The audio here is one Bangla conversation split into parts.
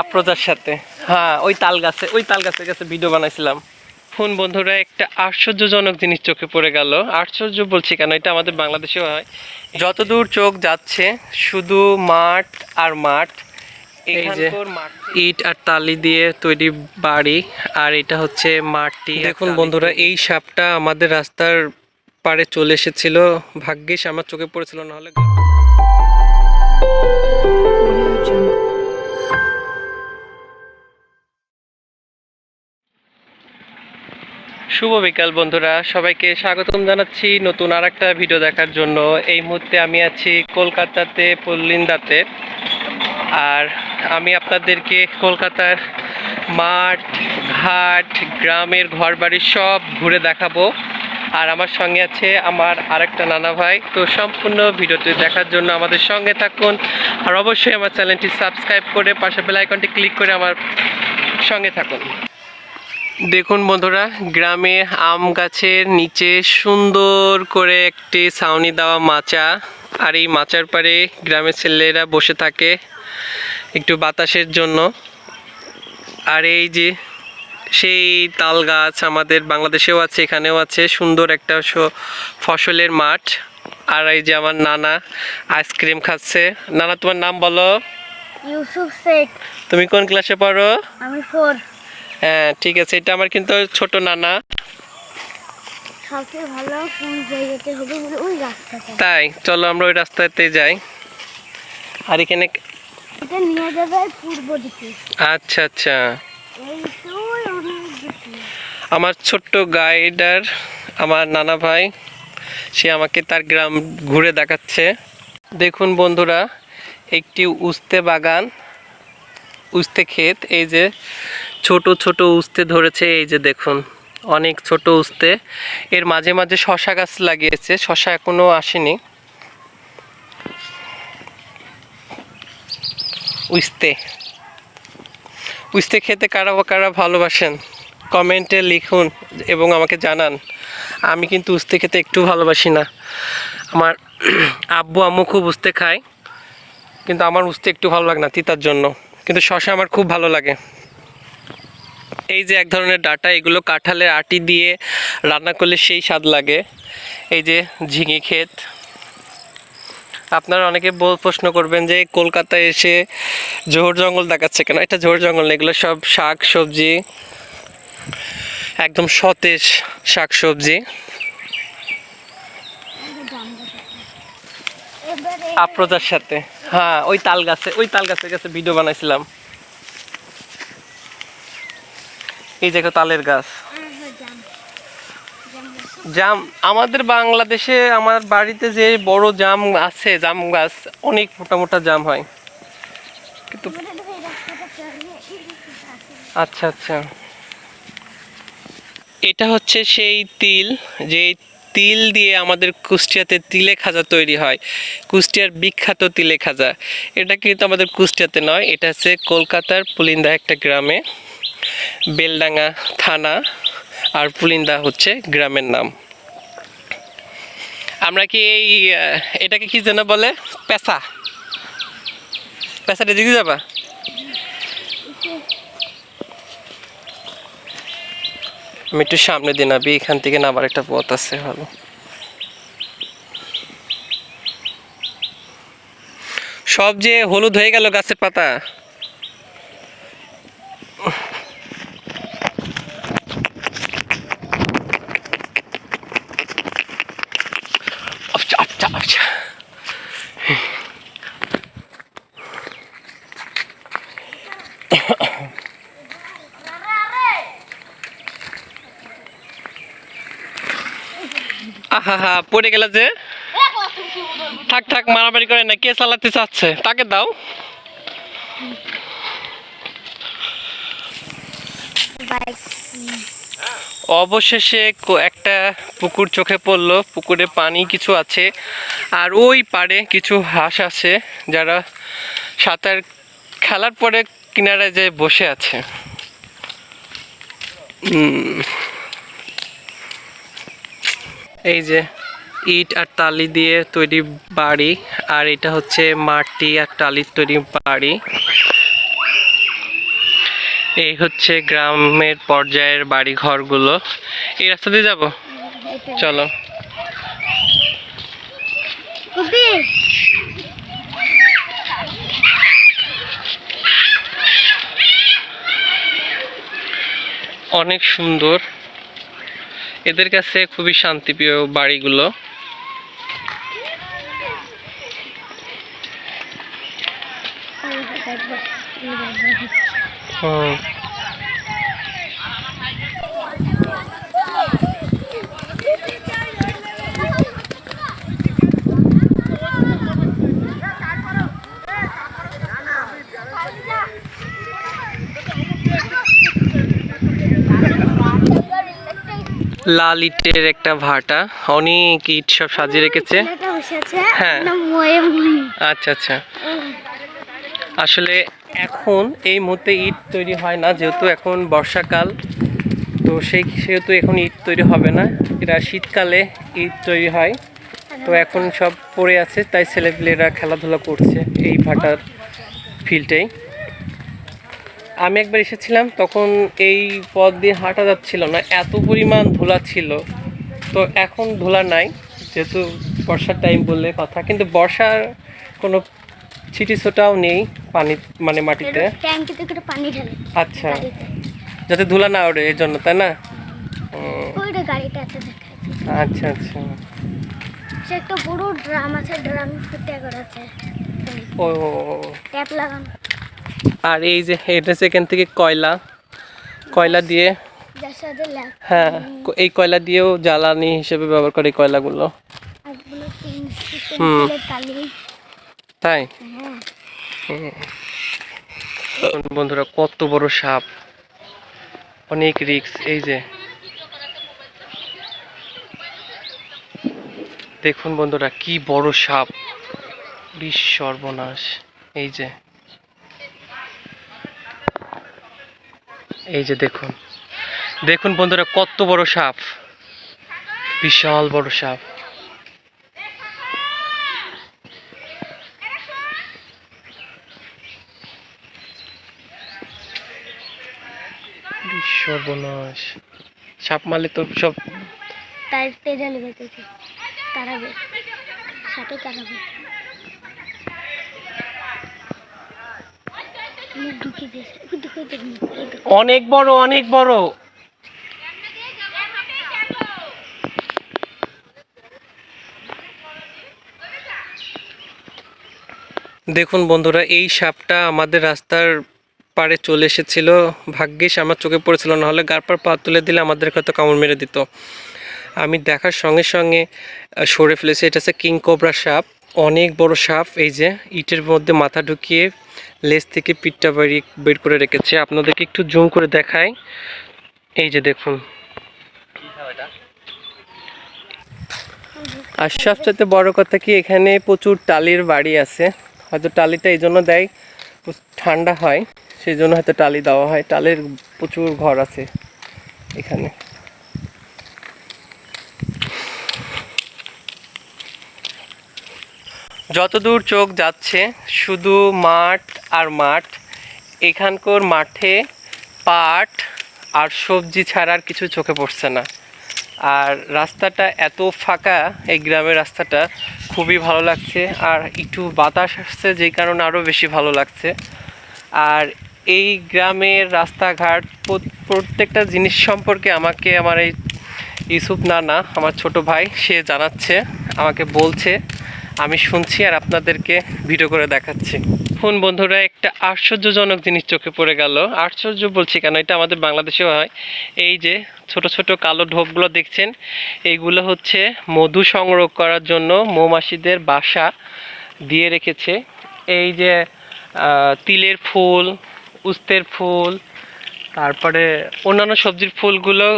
আপ্রজার সাথে। হ্যাঁ ওই তাল গাছে ওই তাল গাছের কাছে ভিডিও বানাইছিলাম। ফোন বন্ধুরা একটা আশ্চর্যজনক জিনিস চোখে পড়ে গেল। আশ্চর্য বলছি কেন এটা আমাদের বাংলাদেশেও হয়। যতদূর চোখ যাচ্ছে শুধু মাঠ আর মাঠ এই যে ইট আর তালি দিয়ে তৈরি বাড়ি আর এটা হচ্ছে মাটি দেখুন বন্ধুরা এই সাপটা আমাদের রাস্তার পাড়ে চলে এসেছিল। ভাগ্যিস আমার চোখে পড়েছিল নাহলে শুভ বিকাল, বন্ধুরা। সবাইকে স্বাগতম জানাচ্ছি নতুন আর একটা ভিডিও দেখার জন্য। এই মুহূর্তে আমি আছি কলকাতাতে, পল্লিন্দাতে। আর আমি আপনাদেরকে কলকাতার মাঠ, ঘাট, গ্রামের ঘরবাড়ি সব ঘুরে দেখাবো। আর আমার সঙ্গে আছে আমার আরেকটা নানা ভাই। তো সম্পূর্ণ ভিডিওটি দেখার জন্য আমাদের সঙ্গে থাকুন। আর অবশ্যই আমার চ্যানেলটি সাবস্ক্রাইব করে পাশে বেল আইকনটি ক্লিক করে আমার সঙ্গে থাকুন। দেখুন বন্ধুরা, গ্রামে আম গাছের নিচে সুন্দর করে একটি ছাউনি দেওয়া মাচা। আর এই মাচার পাড়ে গ্রামের ছেলেরা বসে থাকে একটু বাতাসের জন্য। আর এই যে সেই তাল গাছ আমাদের বাংলাদেশেও আছে এখানেও আছে। সুন্দর একটা ফসলের মাঠ। আর এই যে আমার নানা আইসক্রিম খাচ্ছে। নানা তোমার নাম বলো। ইউসুফ শেখ। তুমি কোন ক্লাসে পড়ো? আমি ফোর হ্যাঁ ঠিক আছে। এটা আমার কিন্তু ছোট নানা। সবচেয়ে ভালো কোন জায়গাতে হবে? ওই রাস্তাটা। তাই চলো আমরা ওই রাস্তাতে যাই। আর এখানে এটা নিয়ে যাবে পূর্ব দিকে। আচ্ছা আচ্ছা। এই তো আমার ছোট্ট গাইডার, আমার নানা ভাই, সে আমাকে তার গ্রাম ঘুরে দেখাচ্ছে। দেখুন বন্ধুরা, একটি উস্তে বাগান, উস্তে ক্ষেত, এই যে ছোট ছোট উস্তে ধরেছে, এই যে দেখুন, অনেক ছোট উস্তে। এর মাঝে মাঝে শশা গাছ লাগিয়েছে, শশা এখনও আসেনি। উস্তে উস্তে খেতে কারা কারা ভালোবাসেন? কমেন্টে লিখুন এবং আমাকে জানান। আমি কিন্তু উস্তে খেতে একটু ভালোবাসি না। আমার আব্বু আম্মু খুব উস্তে খায়, কিন্তু আমার উস্তে একটু ভালো লাগে না তিতার জন্য। কিন্তু শশা আমার খুব ভালো লাগে। এই যে এক ধরনের ডাটা, এগুলো কাঁঠালের আটি দিয়ে রান্না করলে সেই স্বাদ লাগে। এই যে ঝিঙে ক্ষেত। আপনারা অনেকে প্রশ্ন করবেন যে কলকাতায় এসে ঝোড় জঙ্গল দেখাচ্ছে কেন? এটা ঝোড় জঙ্গল এগুলো সব শাক, সবজি। একদম সতেজ শাক সবজি আপ্রজার সাথে। হ্যাঁ ওই তাল গাছে, ওই তাল গাছের কাছে ভিডিও বানাইছিলাম। এই দেখো তালের গাছ। জাম, আমাদের বাংলাদেশে, আমার বাড়িতে যে বড় জাম আছে, জাম গাছ, অনেক মোটা মোটা জাম হয়। কিন্তু। আচ্ছা আচ্ছা। এটা হচ্ছে সেই তিল যে তিল দিয়ে আমাদের কুষ্টিয়াতে তিলে খাজা তৈরি হয়। কুষ্টিয়ার বিখ্যাত তিলে খাজা। এটা কিন্তু আমাদের কুষ্টিয়াতে নয়, এটা হচ্ছে কলকাতার পুলিন্দা একটা গ্রামে। বেলডাঙ্গা থানা আর পুলিন্দা হচ্ছে গ্রামের নাম। আমরা কি এই এটাকে কি যেন বলে? পেশা পেশাটা দিকে যাবা? আমি একটু সামনে দিয়ে নাবি, এখান থেকে নামার একটা পথ আছে ভালো। সব যে হলুদ হয়ে গেল গাছের পাতা আচ্ছা, আচ্ছা, আচ্ছা। পড়ে গেল যে থাক থাক মারামারি করে না কে চালাতে চাচ্ছে? তাকে দাও। অবশেষে একটা পুকুর চোখে পড়ল পুকুরে পানি কিছু আছে আর ওই পারে কিছু হাঁস আছে যারা সাঁতার খেলার পরে কিনারায় যে বসে আছে। উম, এই যে ইট আর টালি দিয়ে তৈরি বাড়ি আর এটা হচ্ছে মাটি আর টালির তৈরি বাড়ি। এই হচ্ছে গ্রামের পর্যায়ের বাড়ি ঘরগুলো এই রাস্তা দিয়ে যাব? চলো। অনেক সুন্দর। এদের কাছে খুবই শান্তিপ্রিয় বাড়িগুলো। হুম। লাল ইটের একটা ভাটা। অনেক ইট সব সাজিয়ে রেখেছে। হ্যাঁ। আচ্ছা আচ্ছা। আসলে এখন এই মুহূর্তে ইট তৈরি হয় না যেহেতু এখন বর্ষাকাল। তো সেই সেহেতু এখন ইট তৈরি হবে না। এটা শীতকালে ইট তৈরি হয়। তো এখন সব পড়ে আছে তাই ছেলেপিলেরা খেলাধুলা করছে এই ভাটার ফিল্ডেই। আমি একবার এসেছিলাম তখন এই পথ দিয়ে হাঁটা যাচ্ছিল না এত পরিমাণ ধুলা ছিল। তো এখন ধুলা নাই যেহেতু বর্ষার টাইম বললে কথা কিন্তু বর্ষার কোনো ছিটি ছোটাও নেই পানি মানে মাটিতে। আচ্ছা। যাতে ধুলা না ওঠে এই জন্য তাই না? আচ্ছা আচ্ছা। সে একটা বড় ড্রাম আছে ড্রাম আছে ও। ট্যাপ লাগানো। আর এই যে এটা সেখান থেকে কয়লা কয়লা দিয়ে হ্যাঁ এই কয়লা দিয়েও জ্বালানি হিসেবে ব্যবহার করে এই কয়লাগুলো। হুম। তাই? হ্যাঁ। বন্ধুরা কত বড় সাপ। অনেক রিক্স এই যে। দেখুন বন্ধুরা কি বড় সাপ। বিশ সর্বনাশ এই যে। এই যে দেখুন। দেখুন বন্ধুরা, কত বড় সাপ। বিশাল বড় সাপ। সর্বনাশ। সাপ মারলে তো সব তার তেজা লেগেছে তারাবে সাথে তারাবে মুখ ঢুকিয়ে দিয়েছে ওই দেখো ওই দেখো, এই দেখো। অনেক বড় অনেক বড়। দেখুন বন্ধুরা, এই সাপটা আমাদের রাস্তার পাড়ে চলে এসেছিল। ভাগ্যিস আমার চোখে পড়েছিল না হলে গারপার পা তুলে দিলে আমাদের হয়তো কামড় মেরে দিত। আমি দেখার সঙ্গে সঙ্গে সরে ফেলেছি, এটা হচ্ছে কিং কোবরা সাপ। অনেক বড় সাপ, এই যে, ইটের মধ্যে মাথা ঢুকিয়ে লেজ থেকে পিঠটা বেরিয়ে বের করে রেখেছে। আপনাদেরকে একটু জুম করে দেখাই। এই যে দেখুন। আর সবচেয়ে বড় কথা কি, এখানে প্রচুর টালির বাড়ি আছে। হয়তো টালিটা এই জন্য দেয় ঠান্ডা হয়। সেই জন্য হয়তো টালি দেওয়া হয়। টালির প্রচুর ঘর আছে এখানে। যতদূর চোখ যাচ্ছে, শুধু মাঠ আর মাঠ। এখানকার মাঠে পাট আর সবজি ছাড়া আর কিছু চোখে পড়ছে না। আর রাস্তাটা এত ফাঁকা, এই গ্রামের রাস্তাটা খুবই ভালো লাগছে। আর একটু বাতাস আসছে যেই কারণে আরও বেশি ভালো লাগছে। আর এই গ্রামের রাস্তাঘাট প্রত্যেকটা জিনিস সম্পর্কে আমাকে আমার এই ইউসুফ নানা, আমার ছোট ভাই, সে জানাচ্ছে, আমাকে বলছে। আমি শুনছি আর আপনাদেরকে ভিডিও করে দেখাচ্ছি। এখন বন্ধুরা, একটা আশ্চর্যজনক জিনিস চোখে পড়ে গেল। আশ্চর্য বলছি কেন? এটা আমাদের বাংলাদেশেও হয়। এই যে ছোট ছোট কালো ঢোপগুলো দেখছেন, এইগুলো হচ্ছে মধু সংগ্রহ করার জন্য মৌমাছিদের বাসা দিয়ে রেখেছে। এই যে তিলের ফুল, উস্তের ফুল, তারপরে অন্যান্য সবজির ফুলগুলো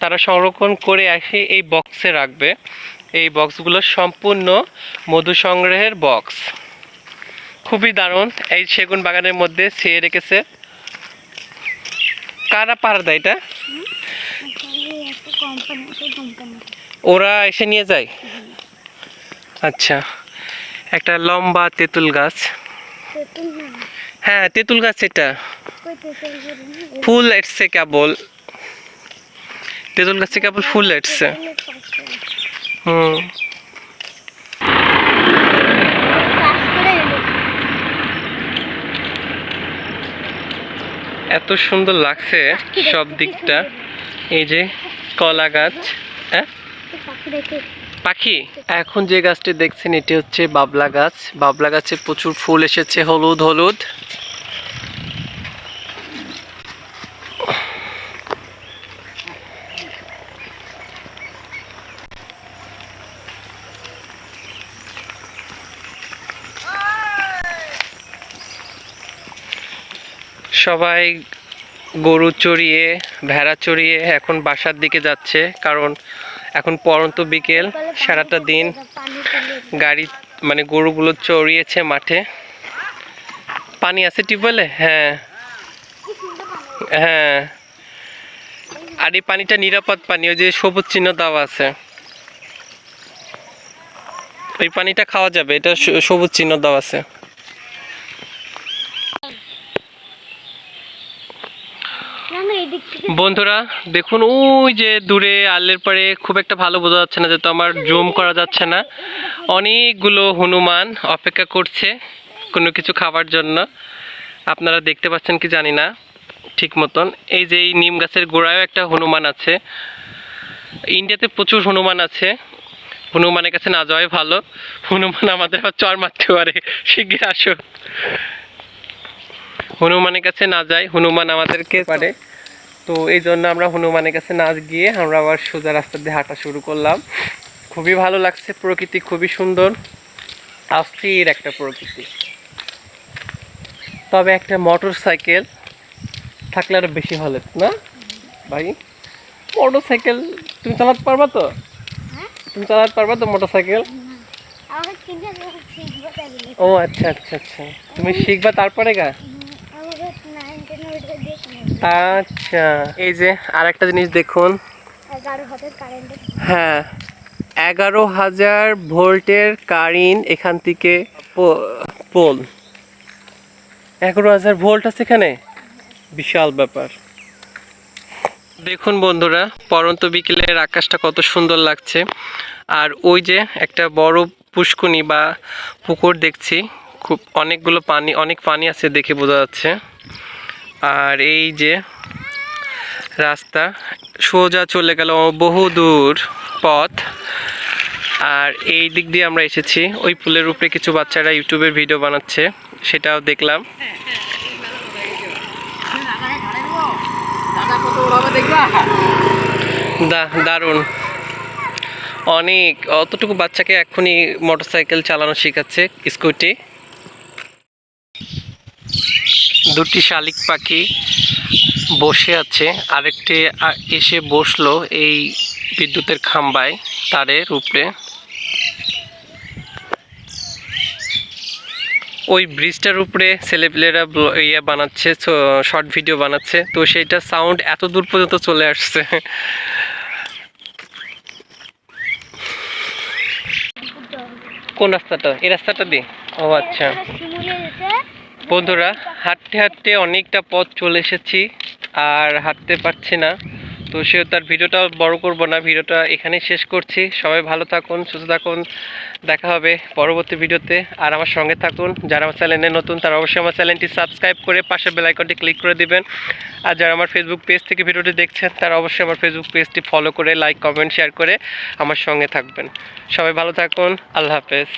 তারা সংরক্ষণ করে আসে এই বক্সে রাখবে। এই বক্সগুলো সম্পূর্ণ মধু সংগ্রহের বক্স। খুবই দারুণ। এই সেগুন বাগানের মধ্যে ছেয়ে রেখেছে। কারা পাহাড় দেয় এটা? ওরা এসে নিয়ে যায়? আচ্ছা। একটা লম্বা তেঁতুল গাছ। হ্যাঁ তেঁতুল গাছ এটা। ফুল এসছে কেবল। তেঁতুল গাছে কেবল ফুল এসছে হুম। এত সুন্দর লাগছে সব দিকটা। এই যে কলা গাছ হ্যাঁ? পাখি। এখন যে গাছটি দেখছেন, এটি হচ্ছে বাবলা গাছ। বাবলা গাছে প্রচুর ফুল এসেছে, হলুদ হলুদ। সবাই গরু চড়িয়ে, ভেড়া চড়িয়ে এখন বাসার দিকে যাচ্ছে, কারণ এখন পরন্ত বিকেল, সারাটা দিন গাড়ি মানে গরুগুলো চড়িয়েছে মাঠে। পানি আছে টিউবওয়েলে হ্যাঁ। হ্যাঁ। আর এই পানিটা নিরাপদ পানি, ওই যে সবুজ চিহ্ন দেওয়া আছে। ওই পানিটা খাওয়া যাবে, এটা সবুজ চিহ্ন দেওয়া আছে না না এদিক থেকে বন্ধুরা, দেখুন, ওই যে দূরে আলের পরে খুব একটা ভালো বোঝা যাচ্ছে না, যেহেতু আমার জুম করা যাচ্ছে না। অনেকগুলো হনুমান অপেক্ষা করছে কোনো কিছু খাবার জন্য। আপনারা দেখতে পাচ্ছেন কি জানি না, ঠিক মতন। এই যে এই নিম গাছের গোড়ায়ও একটা হনুমান আছে। ইন্ডিয়াতে প্রচুর হনুমান আছে। হনুমানের কাছে না যাওয়াই ভালো। হনুমান আমাদের আবার চর মারতে পারে, শিগগির আসো হনুমানের কাছে না যাই, হনুমান আমাদেরকে পারে। তো এই জন্য আমরা হনুমানের কাছে না গিয়ে আমরা আবার সোজা রাস্তা দিয়ে হাঁটা শুরু করলাম। খুবই ভালো লাগছে প্রকৃতি খুবই সুন্দর অস্থির একটা প্রকৃতি। তবে একটা মোটর সাইকেল থাকলে আরও বেশি ভালো না? ভাই মোটর সাইকেল তুমি চালাতে পারবা তো? হ্যাঁ? তুমি চালাতে পারবা তো মোটর সাইকেল ও আচ্ছা আচ্ছা আচ্ছা। তুমি শিখবা তারপরে গা আমাকে নাইন টেন ওইটা দেখুন আচ্ছা এই যে আর একটা জিনিস দেখুন। হ্যাঁ এগারো হাজার ভোল্টের কারিন এখান থেকে পোল। এগারো হাজার ভোল্ট আছে এখানে? বিশাল ব্যাপার। দেখুন বন্ধুরা পরন্ত বিকেলের আকাশটা কত সুন্দর লাগছে। আর ওই যে একটা বড় পুষ্কুনি বা পুকুর দেখছি খুব অনেকগুলো পানি অনেক পানি আছে দেখে বোঝা যাচ্ছে। আর এই যে রাস্তা সোজা চলে গেল বহু দূর পথ। আর এই দিক দিয়ে আমরা এসেছি। ওই পুলের উপরে কিছু বাচ্চারা ইউটিউবের ভিডিও বানাচ্ছে, সেটাও দেখলাম। দা দারুণ। অনেক, অতটুকু বাচ্চাকে এখনই মোটরসাইকেল চালানো শেখাচ্ছে স্কুটি। দুটি শালিক পাখি বসে আছে। আরেকটি এসে বসল এই বিদ্যুতের খাম্বায় তারের উপরে ওই ব্রিজটার উপরে ছেলেপেলেরা ইয়ে বানাচ্ছে শর্ট ভিডিও বানাচ্ছে। তো সেইটা সাউন্ড এত দূর পর্যন্ত চলে আসছে। কোন রাস্তাটা? এই রাস্তাটা দিয়ে? ও আচ্ছা। বন্ধুরা, হাঁটতে হাঁটতে অনেকটা পথ চলে এসেছি আর হাঁটতে পারছি না। তো সেও তার ভিডিওটা বড় করব না, ভিডিওটা এখানে শেষ করছি। সবাই ভালো থাকুন, সুস্থ থাকুন, দেখা হবে পরবর্তী ভিডিওতে। আর আমার সঙ্গে থাকুন, যারা আমার চ্যানেলে নতুন, তারা অবশ্যই আমার চ্যানেলটি সাবস্ক্রাইব করে পাশের বেল আইকনটি ক্লিক করে দিবেন। আর যারা আমার ফেসবুক পেজ থেকে ভিডিওটি দেখছেন, তারা অবশ্যই আমার ফেসবুক পেজটি ফলো করে লাইক কমেন্ট শেয়ার করে আমার সঙ্গে থাকবেন। সবাই ভালো থাকুন, আল্লাহ হাফেজ।